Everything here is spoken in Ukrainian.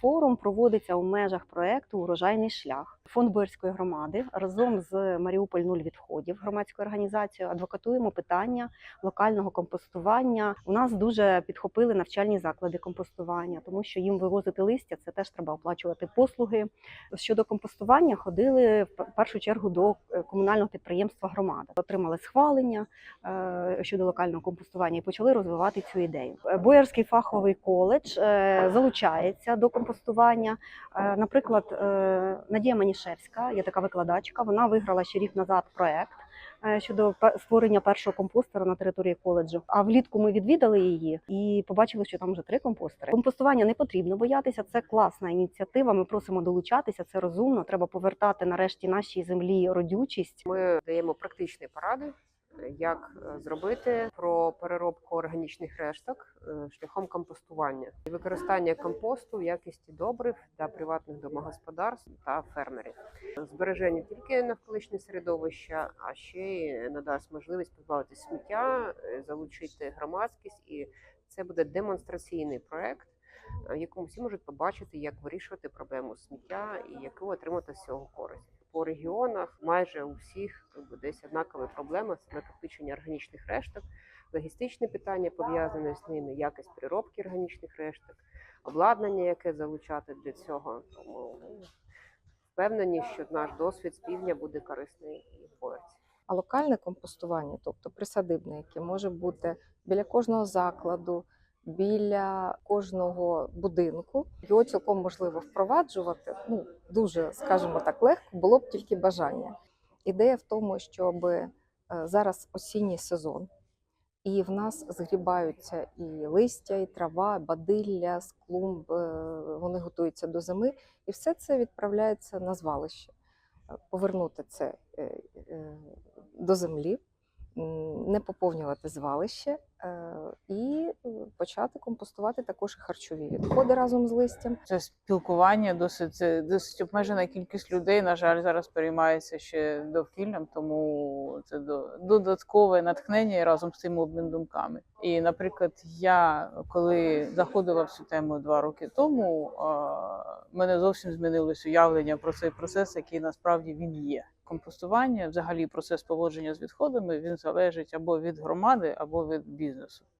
Форум проводиться у межах проекту Урожайний шлях. Фонд Боярської громади разом з Маріуполь нуль відходів громадською організацією адвокатуємо питання локального компостування. У нас дуже підхопили навчальні заклади компостування, тому що їм вивозити листя це теж треба оплачувати послуги. Щодо компостування ходили в першу чергу до е, комунального підприємства громада, отримали схвалення е, щодо локального компостування і почали розвивати цю ідею. Боярський фаховий коледж е, залучається до компостування. Е, Наприклад, е, Надія Манішевська, є така викладачка. Вона виграла ще рік назад проект е, щодо створення першого компостера на території коледжу. А влітку ми відвідали її і побачили, що там вже три компостери. Компостування не потрібно боятися. Це класна ініціатива. Ми просимо долучатися. Це розумно. Треба повертати нарешті нашій землі родючість. Ми даємо практичні поради, як е, зробити про переробку органічних решток е, шляхом компостування і використання компосту в якісті добрив для приватних домогосподарств та фермерів. Збереження тільки навколишнього середовища, а ще й надасть можливість позбавитися сміття, е, залучити громадськість, і це буде демонстраційний проект. В якому всі можуть побачити, як вирішувати проблему сміття і яку отримати з цього користь по регіонах майже у всіх якби, десь однакові проблеми це накопичення органічних решток, логістичне питання пов'язане з ними, якість переробки органічних решток, обладнання, яке залучати для цього. Тому ну, впевнені, що наш досвід з півдня буде корисний і в Боярці. А локальне компостування, тобто присадибне, яке може бути біля кожного закладу, біля кожного будинку, його цілком можливо впроваджувати. Ну дуже, скажімо так, легко було б тільки бажання. Ідея в тому, щоб е, зараз осінній сезон, і в нас згрібаються і листя, і трава, бадилля з клумб, е, вони готуються до зими, і все це відправляється на звалище. Е, Повернути це до землі, не поповнювати звалище почати компостувати також і харчові відходи разом з листям. Це спілкування досить це досить обмежена кількість людей. На жаль, зараз переймається ще довкіллям, тому це додаткове натхнення разом з цим обмін думками. І, наприклад, я коли заходила в цю тему два роки тому, мене зовсім змінилось уявлення про цей процес, який насправді він є. Компостування, взагалі, процес поводження з відходами, він залежить або від громади, або від бізнесу.